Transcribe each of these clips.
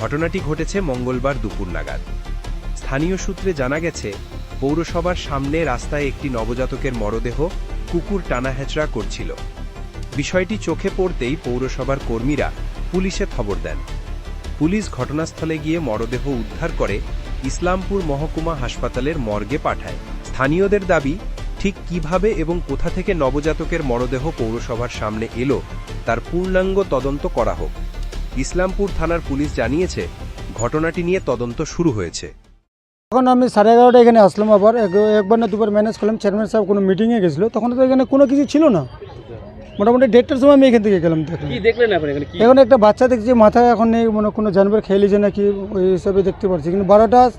ঘটনাটি ঘটেছে মঙ্গলবার দুপুর নাগাদ। স্থানীয় সূত্রে জানা গেছে, পৌরসভার সামনে রাস্তায় একটি নবজাতকের মরদেহ কুকুর টানা হেঁচড়া করছিল। বিষয়টি চোখে পড়তেই পৌরসভার কর্মীরা পুলিশে খবর দেন। পুলিশ ঘটনাস্থলে গিয়ে মরদেহ উদ্ধার করে ইসলামপুর মহকুমা হাসপাতালের মর্গে পাঠায়। স্থানীয়দের দাবি, ঠিক কীভাবে এবং কোথা থেকে নবজাতকের মরদেহ পৌরসভার সামনে এলো, তার পূর্ণাঙ্গ তদন্ত করা হোক। ইসলামপুর থানার পুলিশ জানিয়েছে ঘটনাটি নিয়ে তদন্ত শুরু হয়েছে। তখন আমি সাড়ে এগারোটা এখানে আসলাম আবার। এক- একবার না দুবার ম্যানেজ করলাম চেয়ারম্যান সাহেব কোনো মিটিংয়ে গেছিল। তখন তো এখানে কোনো কিছু ছিল না। মোটামুটি দেড়টার সময় আমি এখান থেকে গেলাম দেখলাম। দেখলেন এখানে? এখন একটা বাচ্চা দেখছি মাথায় এখন নেই মানে কোনো জানবার খেয়ে লিছে নাকি ওই হিসাবে দেখতে পাচ্ছি কিন্তু বারোটা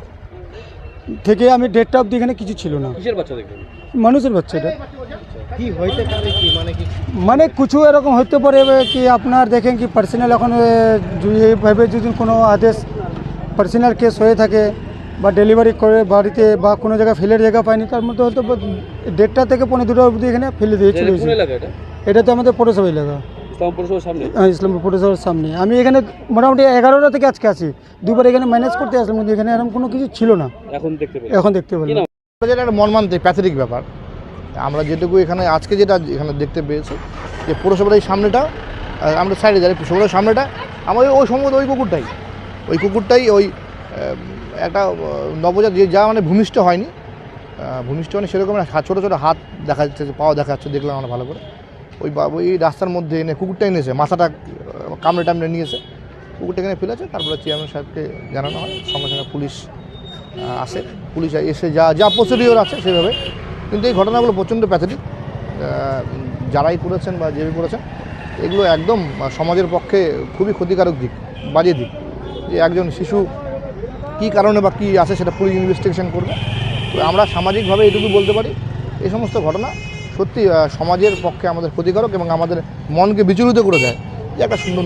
থেকে আমি ডেটটা অবধি এখানে কিছু ছিল না। কিসের বাচ্চা দেখলেন? মানুষের বাচ্চা এটা। কি হইতে পারে কি? মানে কি? মানে কিছু এরকম হতে পারে কি আপনার দেখেন কি পার্সোনাল এখন এইভাবে যদি কোনো আদেশ পার্সোনাল কেস হয়ে থাকে বা ডেলিভারি করে বাড়িতে বা কোনো জায়গায় ফেলের জায়গা পায়নি তার মধ্যে হয়তো দেড়টা থেকে পনেরো দুটো অবধি এখানে ফেলে দিয়ে চলে কোন এসেছি এলাকা এটা? এটা তো আমাদের পৌরসভা এলাকা। ইসলাম পৌরসভার সামনে? হ্যাঁ, ইসলামপুর পৌরসভার সামনে। আমি এখানে মোটামুটি এগারোটা থেকে আজকে আছি। দুবার এখানে ম্যানেজ করতে আসলাম কিন্তু এখানে এরকম কোনো কিছু ছিল না। এখন দেখতে পেলেন এখন দেখতে পেলাম। যেটা একটা মর্মান্তিক প্যাথেটিক ব্যাপার। আমরা যেটুকু এখানে আজকে যেটা এখানে দেখতে পেয়েছি যে পৌরসভার এই সামনেটা আমরা সাইডে যাই পৌরসভার সামনেটা আমাদের ওই সম্ভবত ওই কুকুরটাই। ওই কুকুরটাই ওই একটা নবজাত যে যা মানে ভূমিষ্ঠ হয়নি। ভূমিষ্ঠ মানে সেরকম ছোটো ছোটো হাত দেখা যাচ্ছে পাওয়া দেখা যাচ্ছে দেখলাম আমরা ভালো করে। ওই ওই রাস্তার মধ্যে এনে কুকুরটা এনেছে, মাথাটা কামড়ে টামড়ে নিয়েছে। কুকুরটা এখানে ফেলেছে, তারপরে চেয়ারম্যান সাহেবকে জানানো হয়, সঙ্গে সঙ্গে পুলিশ আসে। পুলিশ এসে যা যা প্রসিডিওর আছে সেভাবে। কিন্তু এই ঘটনাগুলো প্রচণ্ড প্যাথেটিক যারাই করেছেন বা যে করেছেন, এগুলো একদম সমাজের পক্ষে খুবই ক্ষতিকারক দিক, বাজে দিক। যে একজন শিশু কী কারণে বা কী আছে সেটা পুলিশ ইনভেস্টিগেশন করবে। তো আমরা সামাজিকভাবে এটুকু বলতে পারি এই সমস্ত ঘটনা সত্যি সমাজের পক্ষে আমাদের ক্ষতিকারক এবং আমাদের মনকে বিচলিত করে দেয়। যে একটা সুন্দর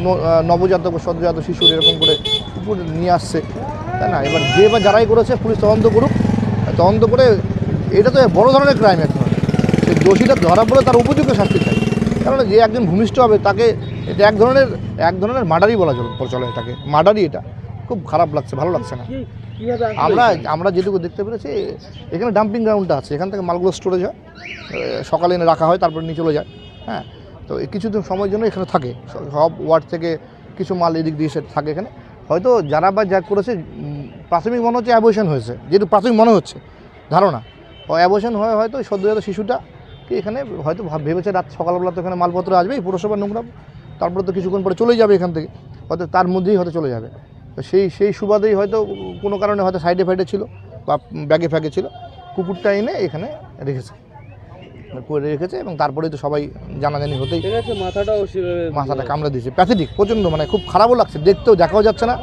নবজাতক সদ্যজাত শিশুর এরকম করে কুকুর নিয়ে আসছে, তাই না? এবার যে বা যারাই করেছে, পুলিশ তদন্ত করুক। তদন্ত করে, এটা তো বড় ধরনের ক্রাইম এক ধরনের সেই দোষীটা ধরা পড়ে তার উপযুক্ত শাস্তি চাই। কারণ যে একজন ভূমিষ্ঠ হবে, তাকে এটা এক ধরনের এক ধরনের মার্ডারই বলা চলে চলে এটাকে মার্ডারই এটা। খুব খারাপ লাগছে, ভালো লাগছে না। আমরা আমরা যেটুকু দেখতে পেরেছি, এখানে ডাম্পিং গ্রাউন্ডটা আছে। এখান থেকে মালগুলো স্টোরেজ হয়। সকালে এনে রাখা হয়, তারপরে নিয়ে চলে যায়। হ্যাঁ? তো কিছুদিন সময়ের জন্য এখানে থাকে। সব ওয়ার্ড থেকে কিছু মাল এদিক দিয়ে থাকে এখানে। হয়তো যারা বা যা করেছে প্রাথমিক মনে হচ্ছে অ্যাবর্শন হয়েছে। যেহেতু প্রাথমিক মনে হচ্ছে, ধারণা। অ্যাবর্শন হয়ে হয়তো সদ্যজাত শিশুটা কি এখানে হয়তো ভেবেছে রাত সকালবেলা তো এখানে মালপত্র আসবে এই পুরসভার নোংরা। তারপরে তো কিছুক্ষণ পরে চলেই যাবে এখান থেকে। হয়তো তার মধ্যেই হয়তো চলে যাবে। তো সেই সেই সুবাদেই হয়তো কোনো কারণে হয়তো সাইডে ফাইডে ছিল বা ব্যাগে ফ্যাগে ছিল। কুকুরটা এনে এখানে রেখেছে। করে রেখেছে এবং তারপরেই তো সবাই জানাজানি হতেই মাথাটাও মাথাটা কামড়ে দিয়েছে। প্যাথেটিক প্রচণ্ড মানে খুব খারাপও লাগছে দেখতেও দেখাও যাচ্ছে না।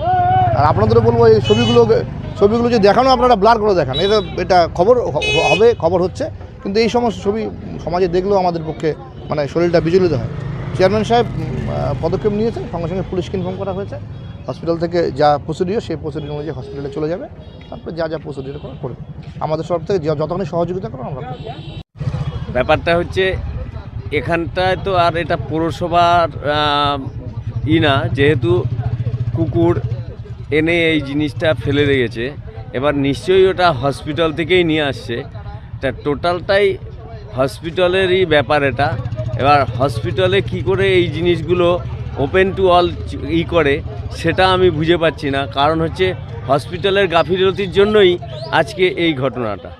আর আপনাদেরও বলব এই ছবিগুলো ছবিগুলো যে দেখানো আপনারা ব্লার করে দেখান। এটা এটা খবর হবে খবর হচ্ছে। কিন্তু এই সমস্ত ছবি সমাজে দেখলেও আমাদের পক্ষে মানে শরীরটা বিচলিত হয়। চেয়ারম্যান সাহেব পদক্ষেপ নিয়েছেন সঙ্গে সঙ্গে পুলিশকে ইনফর্ম করা হয়েছে। হসপিটাল থেকে যা প্রসিডিও সেই প্রসিডিও অনুযায়ী হসপিটালে চলে যাবে। তারপরে যা যা প্রসিডিও করা করবে আমাদের সব থেকে যতখানি সহযোগিতা করো, আমরা ব্যাপারটা হচ্ছে, এখানটায় তো আর এটা পৌরসভার ই না, যেহেতু কুকুর এনে এই জিনিসটা ফেলে রেখেছে এবার নিশ্চয়ই ওটা হসপিটাল থেকেই নিয়ে আসছে। তা টোটালটাই হসপিটালেরই ব্যাপার এটা। এবার হসপিটালে কি করে এই জিনিসগুলো ওপেন টু অল ই করে সেটা আমি বুঝে পাচ্ছি না। কারণ হচ্ছে হসপিটালের গাফিলতির জন্যই আজকে এই ঘটনাটা।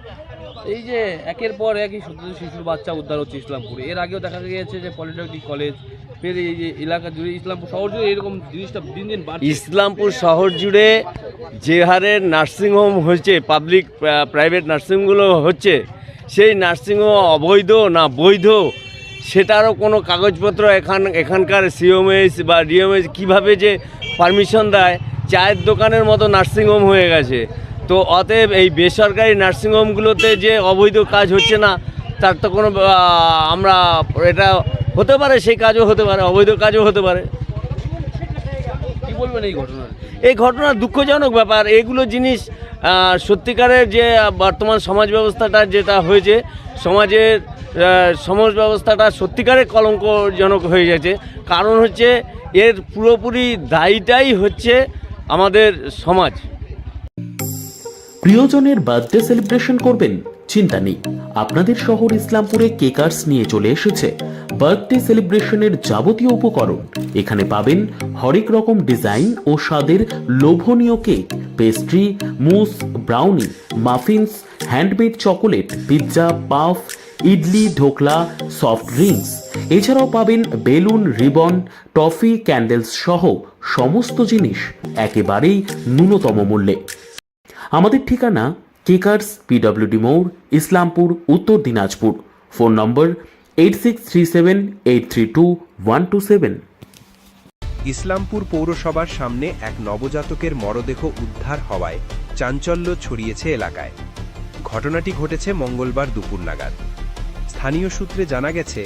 এই যে একের পর একই সদ্য শিশুর বাচ্চা উদ্ধার হচ্ছে ইসলামপুরে। এর আগেও দেখা গিয়েছে যে পলিটেকনিক কলেজ ফের এই যে এলাকা জুড়ে ইসলামপুর শহর জুড়ে এরকম জিনিসটা দিন দিন বাড়ছে। ইসলামপুর শহর জুড়ে যে হারে নার্সিংহোম হচ্ছে পাবলিক প্রাইভেট নার্সিংহোমগুলো হচ্ছে সেই নার্সিংহোম অবৈধ না বৈধ সেটারও কোনো কাগজপত্র এখান এখানকার সিওমএস বা ডিএমএস কীভাবে যে পারমিশন দেয় চায়ের দোকানের মতো নার্সিংহোম হয়ে গেছে। তো অতএব এই বেসরকারি নার্সিংহোমগুলোতে যে অবৈধ কাজ হচ্ছে না তার তো কোনো আমরা এটা হতে পারে সেই কাজও হতে পারে অবৈধ কাজও হতে পারে। কি বলবেন এই ঘটনা? এই ঘটনা দুঃখজনক ব্যাপার। এগুলো জিনিস সত্যিকারের যে বর্তমান সমাজ ব্যবস্থাটা যেটা হয়েছে সমাজের সমাজ ব্যবস্থাটা সত্যিকারের কলঙ্কজনক হয়ে গেছে। কারণ হচ্ছে এর পুরোপুরি দায়ীটাই হচ্ছে আমাদের সমাজ। প্রিয়জনের বার্থডে সেলিব্রেশন করবেন? চিন্তা নেই। আপনাদের শহর ইসলামপুরে কেকার্স নিয়ে চলে এসেছে। বার্থডে সেলিব্রেশনের যাবতীয় উপকরণ। এখানে পাবেন হরেক রকম ডিজাইন ও স্বাদের লোভনীয় cake pastry mousse brownie muffins handmade chocolate pizza puff idli, dhokla soft drinks এছাড়াও পাবেন বেলুন, রিবন, টফি ক্যান্ডেলস সহ সমস্ত জিনিস একেবারেই ন্যূনতম মূল্যে। আমাদের ঠিকানা কেকার্স পিডব্লিউডি মোড়, ইসলামপুর, উত্তর Dinajpur. Phone number eight six three seven eight three two one two seven Islampur পৌরসভার সামনে এক নবজাতকের মরদেহ উদ্ধার হওয়ায় চাঞ্চল্য ছড়িয়েছে এলাকায়। ঘটনাটি ঘটেছে মঙ্গলবার দুপুর নাগাদ। স্থানীয় সূত্রে জানা গেছে,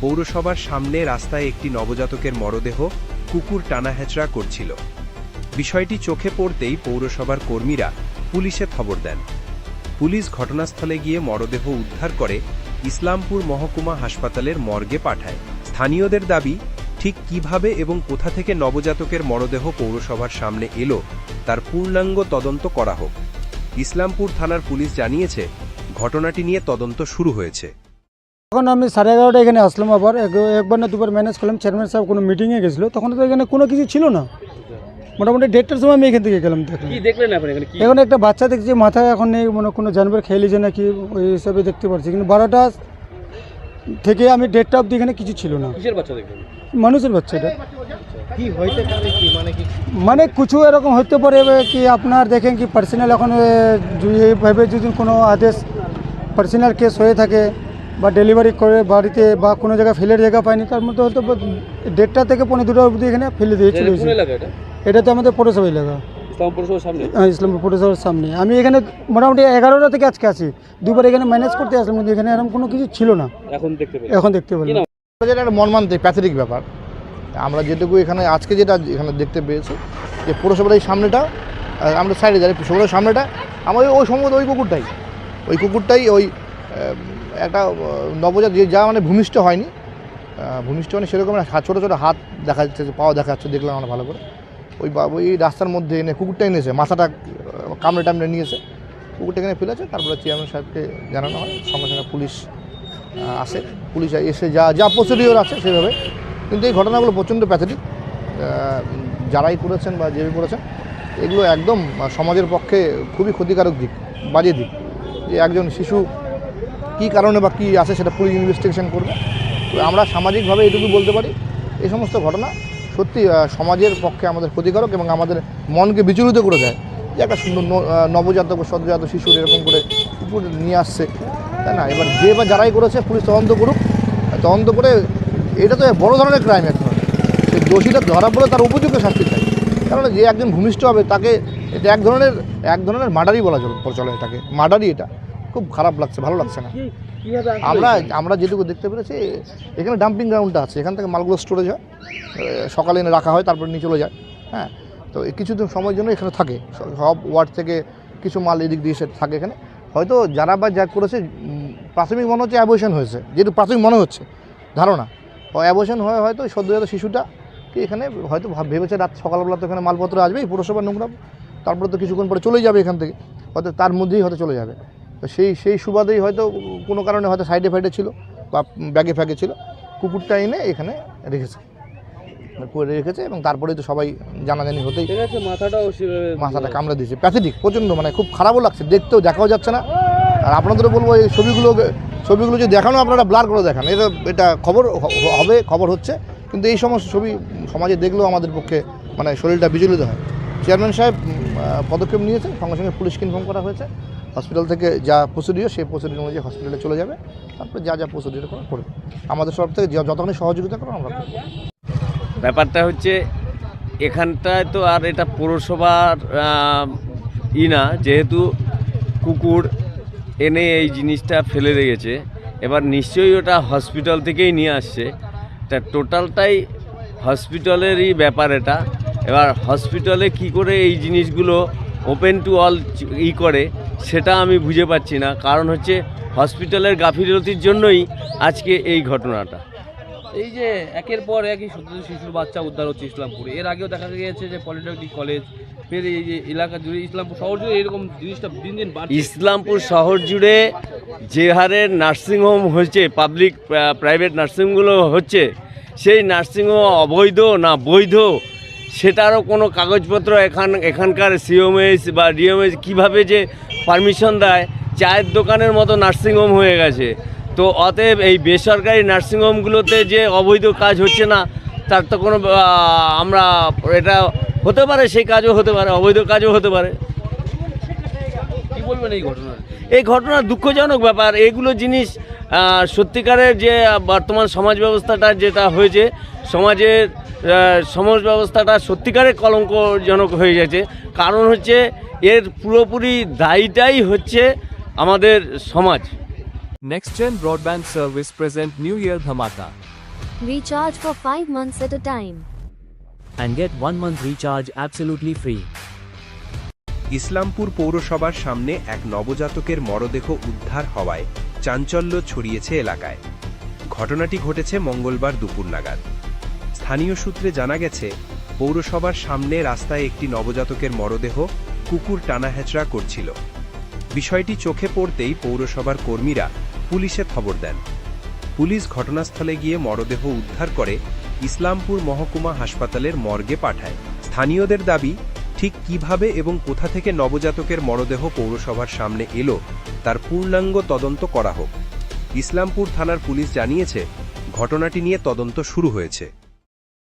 পৌরসভার সামনে রাস্তায় একটি নবজাতকের মরদেহ কুকুর টানা হেঁচড়া করছিল। বিষয়টি চোখে পড়তেই পৌরসভার কর্মীরা পুলিশে খবর দেন। পুলিশ ঘটনাস্থলে গিয়ে মরদেহ উদ্ধার করে ইসলামপুর মহকুমা হাসপাতালের মর্গে পাঠায়। স্থানীয়দের দাবি, ঠিক কীভাবে এবং কোথা থেকে নবজাতকের মরদেহ পৌরসভার সামনে এলো, তার পূর্ণাঙ্গ তদন্ত করা হোক। ইসলামপুর থানার পুলিশ জানিয়েছে, ঘটনাটি নিয়ে তদন্ত শুরু হয়েছে। তখন আমি সাড়ে এগারোটা এখানে আসলাম আবার। একবার না দুবার ম্যানেজ করলাম। চেয়ারম্যান সাহেব কোনো মিটিংয়ে গেছিল। তখন তো এখানে কোনো কিছু ছিল না। মোটামুটি দেড়টার সময় আমি এখান থেকে গেলাম দেখলাম। দেখলেন এখন? একটা বাচ্চা দেখছি মাথায় এখন নেই মনে কোনো জানবার খেয়ে লিছে নাকি ওই হিসাবে দেখতে পাচ্ছি কিন্তু বারোটা থেকে আমি দেড়টা অবধি এখানে কিছু ছিল না। মানুষের বাচ্চা এটা কি হইতে পারে কি? মানে মানে কিছু এরকম হতে পারে কি আপনার দেখেন কি পার্সোনাল এখন এইভাবে যদি কোনো আদেশ পার্সোনাল কেস হয়ে থাকে বা ডেলিভারি করে বাড়িতে বা কোনো জায়গায় ফেলের জায়গা পায়নি। তার মধ্যে হয়তো দেড়টা থেকে পনেরো দুটো অবধি এখানে ফেলে দিয়ে চলে এসেছি। এটা? তো আমাদের পৌরসভা এলাকা। হ্যাঁ, ইসলামপুর পৌরসভার সামনে। আমি এখানে মোটামুটি এগারোটা থেকে আজকে আছি। দুবার এখানে ম্যানেজ করতে আসলাম কিন্তু এখানে এরকম কোনো কিছু ছিল না। এখন দেখতে এখন দেখতে পেলাম। যেটা একটা মর্মান্তিক প্যাথেটিক ব্যাপার। আমরা যেটুকু এখানে আজকে যেটা এখানে দেখতে পেয়েছি যে পৌরসভার এই সামনেটা আর আমরা সাইডে যাই পৌরসভার সামনেটা আমার ওই- ওই সম্ভবত ওই কুকুরটাই। ওই কুকুরটাই ওই একটা নবজাত যে মানে ভূমিষ্ঠ হয়নি ভূমিষ্ঠ মানে সেরকম ছোটো ছোটো হাত দেখা যাচ্ছে পাও দেখা যাচ্ছে, দেখলাম আমরা ভালো করে। ওই ওই রাস্তার মধ্যে এনে কুকুরটা এনেছে, মাথাটা কামড়ে টামড়ে নিয়েছে। কুকুরটা এখানে ফেলেছে, তারপরে চেয়ারম্যান সাহেবকে জানানো হয়, সঙ্গে সঙ্গে পুলিশ আসে। পুলিশ এসে যা যা প্রসিডিওর আছে সেভাবে। কিন্তু এই ঘটনাগুলো প্রচণ্ড প্যাথেটিক যারাই করেছেন বা যেভাবে করেছেন, এগুলো একদম সমাজের পক্ষে খুবই ক্ষতিকারক দিক, বাজে দিক। যে একজন শিশু কী কারণে বা কী আছে সেটা পুলিশ ইনভেস্টিগেশন করবে। তো আমরা সামাজিকভাবে এটুকু বলতে পারি, এই সমস্ত ঘটনা সত্যি সমাজের পক্ষে আমাদের ক্ষতিকারক এবং আমাদের মনকে বিচলিত করে দেয়। যে একটা সুন্দর নবজাতক সদ্যজাত শিশুর এরকম করে কুকুর নিয়ে আসছে, তাই না? এবার যে বা যারাই করেছে, পুলিশ তদন্ত করুক। তদন্ত করে, এটা তো বড় ধরনের ক্রাইম এক ধরনের সেই দোষীটা ধরা পড়ে তার উপযুক্ত শাস্তি চাই। কারণ যে একজন ভূমিষ্ঠ হবে, তাকে এটা এক ধরনের এক ধরনের মার্ডারই বলা চলে এটাকে মার্ডারই এটা। খুব খারাপ লাগছে, ভালো লাগছে না। আমরা আমরা যেটুকু দেখতে পেরেছি, এখানে ডাম্পিং গ্রাউন্ডটা আছে, এখান থেকে মালগুলো স্টোরেজ হয়। সকালে এনে রাখা হয়, তারপরে নিয়ে চলে যায়। হ্যাঁ তো কিছুদিন সময়ের জন্য এখানে থাকে। সব ওয়ার্ড থেকে কিছু মাল এদিক দিয়ে এসে থাকে এখানে। হয়তো যারা বা যা করেছে প্রাথমিক মনে হচ্ছে অ্যাবর্শন হয়েছে। যেহেতু প্রাথমিক মনে হচ্ছে, ধারণা। অ্যাবর্শন হয়ে হয়তো সদ্যজাত শিশুটা কি এখানে হয়তো ভাব- ভেবেছে রাত সকালবেলা তো এখানে মালপত্র আসবে এই পুরসভার নোংরা। তারপরে তো কিছুক্ষণ পরে চলেই যাবে এখান থেকে। হয়তো তার মধ্যেই হয়তো চলে যাবে। তো সেই সেই সুবাদেই হয়তো কোনো কারণে হয়তো সাইডে ফাইডে ছিল বা ব্যাগে ফ্যাগে ছিল। কুকুরটা এনে এখানে রেখেছে। করে রেখেছে এবং তারপরেই তো সবাই জানাজানি হতেই মাথাটাও মাথাটা কামড়ে দিয়েছে। প্যাথেটিক প্রচণ্ড মানে খুব খারাপও লাগছে দেখতেও দেখাও যাচ্ছে না। আর আপনাদেরও বলব এই ছবিগুলো ছবিগুলো যে দেখানো আপনারা ব্লার করে দেখান। এটা এটা খবর হবে খবর হচ্ছে। কিন্তু এই সমস্ত ছবি সমাজে দেখলেও আমাদের পক্ষে মানে শরীরটা বিচলিত হয়। চেয়ারম্যান সাহেব পদক্ষেপ নিয়েছেন সঙ্গে সঙ্গে পুলিশকে ইনফর্ম করা হয়েছে। হসপিটাল থেকে যা প্রসিডিও সেই প্রসিডিওর অনুযায়ী হসপিটালে চলে যাবে। তারপরে যা যা প্রসিডিওর করা করবে আমাদের সব থেকে যা- যতখানি সহযোগিতা করো, আমরা ব্যাপারটা হচ্ছে, এখানটায় তো আর এটা পৌরসভার ই না, যেহেতু কুকুর এনে এই জিনিসটা ফেলে রেখেছে এবার নিশ্চয়ই ওটা হসপিটাল থেকেই নিয়ে আসছে। তা টোটালটাই হসপিটালেরই ব্যাপার এটা। এবার হসপিটালে কি করে এই জিনিসগুলো ওপেন টু অল ই করে সেটা আমি বুঝে পাচ্ছি না। কারণ হচ্ছে হসপিটালের গাফিলতির জন্যই আজকে এই ঘটনাটা। এই যে একের পর একই সদ্য শিশুর বাচ্চা উদ্ধার হচ্ছে ইসলামপুরে। এর আগেও দেখা গিয়েছে যে পলিটেকনিক কলেজ ফের এই যে এলাকা জুড়ে ইসলামপুর শহর জুড়ে এরকম জিনিসটা দিন দিন ইসলামপুর শহর জুড়ে যে হারে নার্সিংহোম হয়েছে পাবলিক প্রাইভেট নার্সিংহোমগুলো হচ্ছে সেই নার্সিংহোম অবৈধ না বৈধ সেটারও কোনো কাগজপত্র এখান এখানকার সিওমএস বা ডিএমএস কীভাবে যে পারমিশন দেয় চায়ের দোকানের মতো নার্সিংহোম হয়ে গেছে। তো অতএব এই বেসরকারি নার্সিংহোমগুলোতে যে অবৈধ কাজ হচ্ছে না তার তো কোনো আমরা এটা হতে পারে সেই কাজও হতে পারে অবৈধ কাজও হতে পারে। কি বলবেন এই ঘটনা? এই ঘটনা দুঃখজনক ব্যাপার। এগুলো জিনিস সত্যিকারের যে বর্তমান সমাজ ব্যবস্থাটা যেটা হয়েছে সমাজের সমাজ ব্যবস্থাটা সত্যিকারের কলঙ্কজনক হয়ে গেছে। কারণ হচ্ছে এর পুরোপুরি দায়ীটাই হচ্ছে আমাদের সমাজ NextGen Broadband Service present New Year Dhamaka Recharge for 5 months at a time. and get 1 month recharge absolutely free. Islampur পৌরসভার সামনে এক নবজাতকের মরদেহ উদ্ধার হওয়ায় চাঞ্চল্য ছড়িয়েছে এলাকায় ঘটনাটি ঘটেছে মঙ্গলবার দুপুর নাগাদ স্থানীয় সূত্রে জানা গেছে পৌরসভার সামনে রাস্তায় একটি নবজাতকের মরদেহ কুকুর টানা হেঁচড়া করছিল। বিষয়টি চোখে পড়তেই পৌরসভার কর্মীরা পুলিশে খবর দেন। পুলিশ ঘটনাস্থলে গিয়ে মরদেহ উদ্ধার করে ইসলামপুর মহকুমা হাসপাতালের মর্গে পাঠায়। স্থানীয়দের দাবি, ঠিক কীভাবে এবং কোথা থেকে নবজাতকের মরদেহ পৌরসভার সামনে এলো, তার পূর্ণাঙ্গ তদন্ত করা হোক। ইসলামপুর থানার পুলিশ জানিয়েছে, ঘটনাটি নিয়ে তদন্ত শুরু হয়েছে।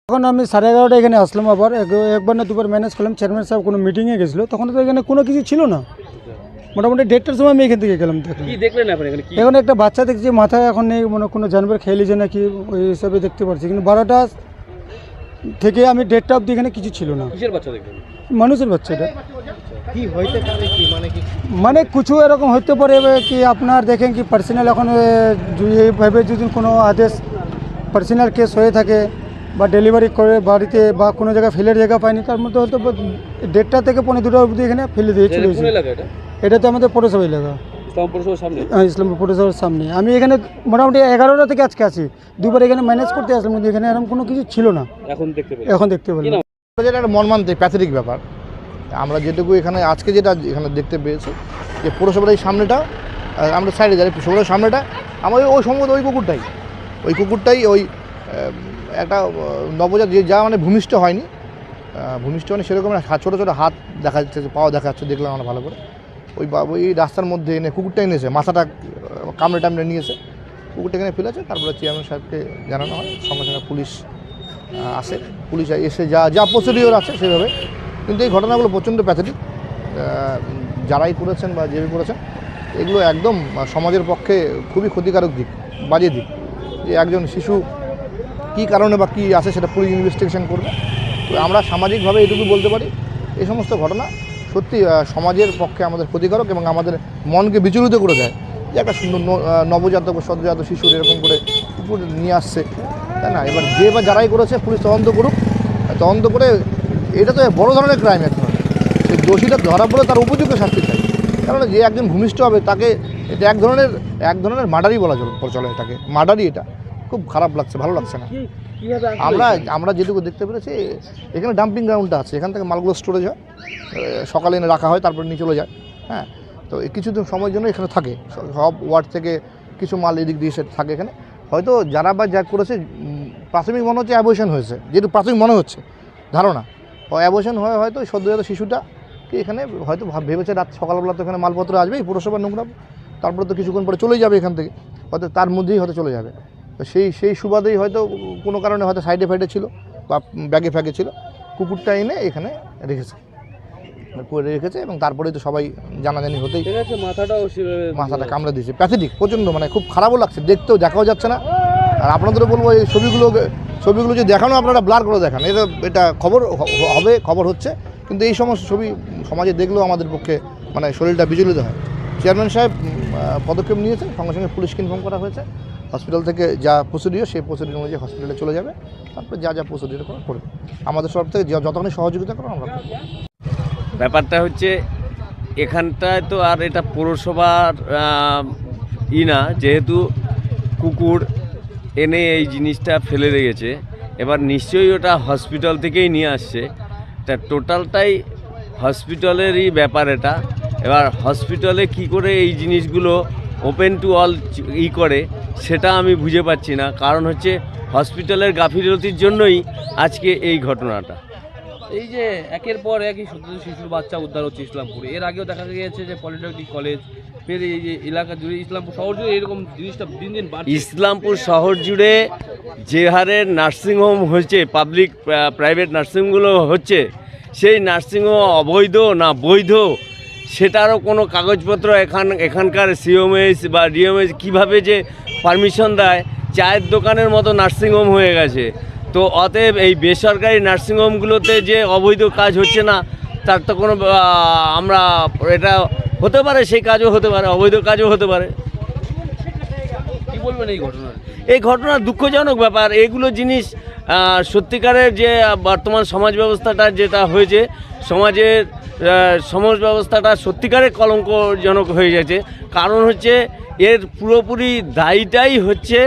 তখন আমি সাড়ে এগারোটা এখানে আসলাম আবার। একবার না দুবার ম্যানেজ করলাম। চেয়ারম্যান সাহেব কোনো মিটিংয়ে গেছিল। তখন তো এখানে কোনো কিছু ছিল না। মোটামুটি দেড়টার সময় আমি এখান থেকে গেলাম দেখলাম। এখানে? কি এখন একটা বাচ্চা দেখছি মাথায় এখন নেই মনে কোনো জানবার খেয়ে লিছে নাকি ওই হিসাবে দেখতে পাচ্ছি কিন্তু বারোটা থেকে আমি দেড়টা অবধি এখানে কিছু ছিল না। মানুষের বাচ্চাটা। মানে কিছু এরকম হতে পারে এবার কি আপনার দেখেন কি পার্সোনাল এখন এইভাবে যদি কোনো আদেশ পার্সোনাল কেস হয়ে থাকে বা ডেলিভারি করে বাড়িতে বা কোনো জায়গায় ফেলের জায়গা পায়নি তার মধ্যে হয়তো দেড়টা থেকে পনেরো দুটো অবধি এখানে ফেলে দিয়ে চলে এসেছি। এটা এটা? তো আমাদের পৌরসভা এলাকা। ইসলামপুর হ্যাঁ, ইসলামপুর পৌরসভার সামনে। আমি এখানে মোটামুটি এগারোটা থেকে আজকে আছি। দুবার এখানে ম্যানেজ করতে আসলাম কিন্তু এখানে এরকম কোনো কিছু ছিল না। এখন দেখতে এখন দেখতে পেলাম। যেটা একটা মর্মান্তিক প্যাথেটিক ব্যাপার। আমরা যেটুকু এখানে আজকে যেটা এখানে দেখতে পেয়েছি যে পৌরসভার এই সামনেটা আর আমরা সাইডে যাই পৌরসভার সামনেটা আমার ওই সম্ভবত ওই কুকুরটাই। ওই কুকুরটাই ওই একটা নবজাত যে মানে ভূমিষ্ঠ হয়নি ভূমিষ্ঠ হয়নি সেরকম ছোটো ছোটো হাত দেখা যাচ্ছে পাওয়া দেখা যাচ্ছে, দেখলাম আমরা ভালো করে। ওই ওই রাস্তার মধ্যে এনে কুকুরটা এনেছে, মাথাটা কামড়ে টামড়ে নিয়েছে। কুকুরটা এখানে ফেলেছে, তারপরে চেয়ারম্যান সাহেবকে জানানো হয়, সঙ্গে সঙ্গে পুলিশ আসে। পুলিশ এসে যা যা প্রসিডিওর আছে সেভাবে। কিন্তু এই ঘটনাগুলো প্রচণ্ড প্যাথেটিক যারাই করেছেন বা যেভাবে করেছেন, এগুলো একদম সমাজের পক্ষে খুবই ক্ষতিকারক দিক, বাজে দিক। যে একজন শিশু কী কারণে বা কী আছে সেটা পুলিশ ইনভেস্টিগেশন করবে। তো আমরা সামাজিকভাবে এটুকু বলতে পারি এই সমস্ত ঘটনা সত্যি সমাজের পক্ষে আমাদের ক্ষতিকারক এবং আমাদের মনকে বিচলিত করে দেয়। যে একটা সুন্দর নবজাতক সদ্যজাত শিশুর এরকম করে কুকুর নিয়ে আসছে, তাই না? এবার যে বা যারাই করেছে, পুলিশ তদন্ত করুক। তদন্ত করে, এটা তো বড় ধরনের ক্রাইম এক ধরনের সেই দোষীটা ধরা পড়ে তার উপযুক্ত শাস্তি চাই। কারণ যে একজন ভূমিষ্ঠ হবে, তাকে এটা এক ধরনের এক ধরনের মার্ডারই বলা চলে এটাকে মার্ডারই এটা। খুব খারাপ লাগছে ভালো লাগছে না। আমরা আমরা যেটুকু দেখতে পেরেছি এখানে ডাম্পিং গ্রাউন্ডটা আছে এখান থেকে মালগুলো স্টোরেজ হয়। সকালে এনে রাখা হয় তারপরে নিয়ে চলে যায় হ্যাঁ। তো এই কিছু সময়ের জন্য এখানে থাকে। সব ওয়ার্ড থেকে কিছু মাল এদিক দিয়ে থাকে এখানে। হয়তো যারা বা যা করেছে প্রাথমিক মনে হচ্ছে অ্যাবর্শন হয়েছে। যেহেতু প্রাথমিক মনে হচ্ছে ধারণা। অ্যাবর্শন হয়ে হয়তো সদ্যজাত শিশুটা কি এখানে হয়তো ভাব- ভেবেছে রাত সকালবেলা তো এখানে মালপত্র আসবে এই পুরসভার নোংরা তারপরে তো কিছুক্ষণ পরে চলেই যাবে এখান থেকে। হয়তো তার মধ্যেই হয়তো চলে যাবে। তো সেই সেই সুবাদেই হয়তো কোনো কারণে হয়তো সাইডে ফাইডে ছিল বা ব্যাগে ফ্যাগে ছিল। কুকুরটা এনে এখানে রেখেছে। করে রেখেছে এবং তারপরেই তো সবাই জানাজানি হতেই মাথাটাও মাথাটা কামড়ে দিয়েছে। প্যাথেটিক প্রচণ্ড মানে খুব খারাপও লাগছে। দেখতেও দেখাও যাচ্ছে না। আর আপনাদেরও বলব এই ছবিগুলো ছবিগুলো যদি দেখানো আপনারা ব্লার করে দেখান। এটা এটা খবর হবে খবর হচ্ছে। কিন্তু এই সমস্ত ছবি সমাজে দেখলেও আমাদের পক্ষে মানে শরীরটা বিচলিত হয়। চেয়ারম্যান সাহেব পদক্ষেপ নিয়েছেন। সঙ্গে সঙ্গে পুলিশকে ইনফর্ম করা হয়েছে। হসপিটাল থেকে যা প্রসিডিও সেই প্রসিডিও অনুযায়ী হসপিটালে চলে যাবে। তারপর যা যা প্রসিডিও করা। করবে আমাদের সব থেকে যতখানি সহযোগিতা করো, আমরা ব্যাপারটা হচ্ছে, এখানটায় তো আর এটা পৌরসভার ই না, যেহেতু কুকুর এনে এই জিনিসটা ফেলে রেখেছে এবার নিশ্চয়ই ওটা হসপিটাল থেকেই নিয়ে আসছে। তা টোটালটাই হসপিটালেরই ব্যাপার এটা। এবার হসপিটালে কি করে এই জিনিসগুলো ওপেন টু অল ই করে সেটা আমি বুঝে পাচ্ছি না। কারণ হচ্ছে হসপিটালের গাফিলতির জন্যই আজকে এই ঘটনাটা। এই যে একের পর একই সদ্য শিশুর বাচ্চা উদ্ধার হচ্ছে ইসলামপুরে। এর আগেও দেখা গিয়েছে যে পলিটেকনিক কলেজ ফের এই যে এলাকা জুড়ে ইসলামপুর শহর জুড়ে এরকম জিনিসটা দিন দিন বাড়ছে। ইসলামপুর শহর জুড়ে যে হারে নার্সিংহোম হচ্ছে পাবলিক প্রাইভেট নার্সিংগুলো হচ্ছে সেই নার্সিংহোম অবৈধ না বৈধ সেটারও কোনো কাগজপত্র এখান এখানকার সিওমএস বা ডিএমএস কীভাবে যে পারমিশন দেয় চায়ের দোকানের মতো নার্সিংহোম হয়ে গেছে। তো অতএব এই বেসরকারি নার্সিংহোমগুলোতে যে অবৈধ কাজ হচ্ছে না তার তো কোনো আমরা এটা হতে পারে সেই কাজও হতে পারে অবৈধ কাজও হতে পারে। কি বলবেন এই ঘটনার এই ঘটনা দুঃখজনক ব্যাপার। এগুলো জিনিস সত্যিকারের যে বর্তমান সমাজ ব্যবস্থাটা যেটা হয়েছে সমাজের সমাজ ব্যবস্থাটা সত্যিকারে কলঙ্কজনক হয়ে গেছে। কারণ হচ্ছে এর পুরোপুরি দায়ীটাই হচ্ছে